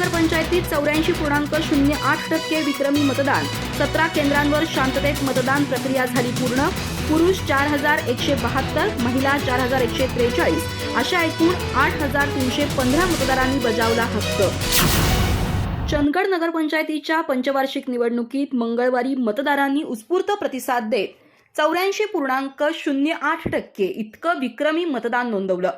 नगरपंचायतीत चौऱ्याऐंशी पूर्णांक शून्य आठ टक्के विक्रमी मतदान. सतरा केंद्रांवर शांततेत मतदान प्रक्रिया झाली पूर्ण. पुरुष चार हजार एकशे बहात्तर महिला चार हजार एकशे त्रेचाळीस. अशा एकूण आठ हजार तीनशे पंधरा मतदारांनी बजावला हक्क. चंदगड नगरपंचायतीच्या पंचवार्षिक निवडणुकीत मंगळवारी मतदारांनी उत्स्फूर्त प्रतिसाद देत चौऱ्याऐंशी पूर्णांक शून्य आठ टक्के इतकं विक्रमी मतदान नोंदवलं.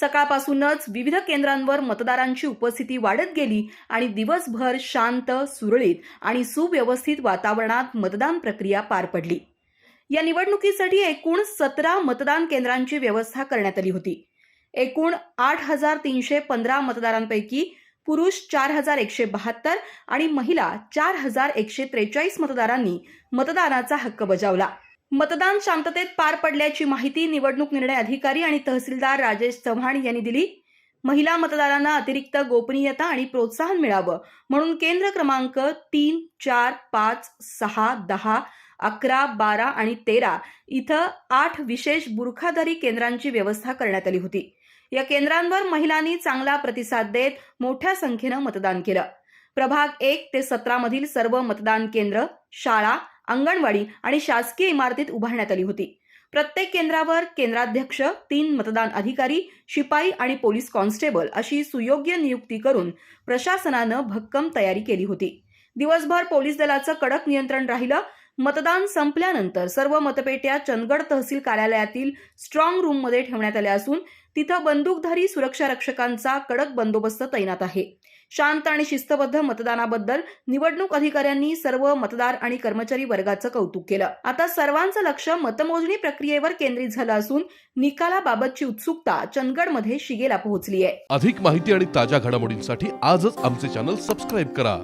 सकाळपासूनच विविध केंद्रांवर मतदारांची उपस्थिती वाढत गेली आणि दिवसभर शांत सुरळीत आणि सुव्यवस्थित वातावरणात मतदान प्रक्रिया पार पडली. या निवडणुकीसाठी एकूण सतरा मतदान केंद्रांची व्यवस्था करण्यात आली होती. एकूण आठ हजार तीनशे पंधरा मतदारांपैकी पुरुष चार हजार एकशे बहात्तर आणि महिला चार हजार एकशे त्रेचाळीस मतदारांनी मतदानाचा हक्क बजावला. मतदान शांततेत पार पडल्याची माहिती निवडणूक निर्णय अधिकारी आणि तहसीलदार राजेश चव्हाण यांनी दिली. महिला मतदारांना अतिरिक्त गोपनीयता आणि प्रोत्साहन मिळावं म्हणून केंद्र क्रमांक तीन चार पाच सहा दहा अकरा बारा आणि तेरा इथं आठ विशेष बुरखाधारी केंद्रांची व्यवस्था करण्यात आली होती. या केंद्रांवर महिलांनी चांगला प्रतिसाद देत मोठ्या संख्येनं मतदान केलं. प्रभाग एक ते सतरा मधील सर्व मतदान केंद्र शाळा अंगणवाडी आणि शासकीय इमारतीत उभारण्यात आली होती. प्रत्येक केंद्रावर केंद्राध्यक्ष तीन मतदान अधिकारी शिपाई आणि पोलीस कॉन्स्टेबल अशी सुयोग्य नियुक्ती करून प्रशासनानं भक्कम तयारी केली होती. दिवसभर पोलीस दलाचं कडक नियंत्रण राहिलं मतदान संपल्यानंतर सर्व मतपेट्या चंदगड तहसील कार्यालयातील स्ट्रॉंग रूममध्ये ठेवण्यात आल्या असून तिथं बंदूकधारी सुरक्षा रक्षकांचा कडक बंदोबस्त तैनात आहे. शांत आणि शिस्तबद्ध मतदानाबद्दल निवडणूक अधिकाऱ्यांनी सर्व मतदार आणि कर्मचारी वर्गाचं कौतुक केलं. आता सर्वांचं लक्ष मतमोजणी प्रक्रियेवर केंद्रित झालं असून निकालाबाबतची उत्सुकता चंदगडमध्ये शिगेला पोहोचली आहे अधिक माहिती आणि ताज्या घडामोडींसाठी आजच आमचे चॅनल सबस्क्राईब करा.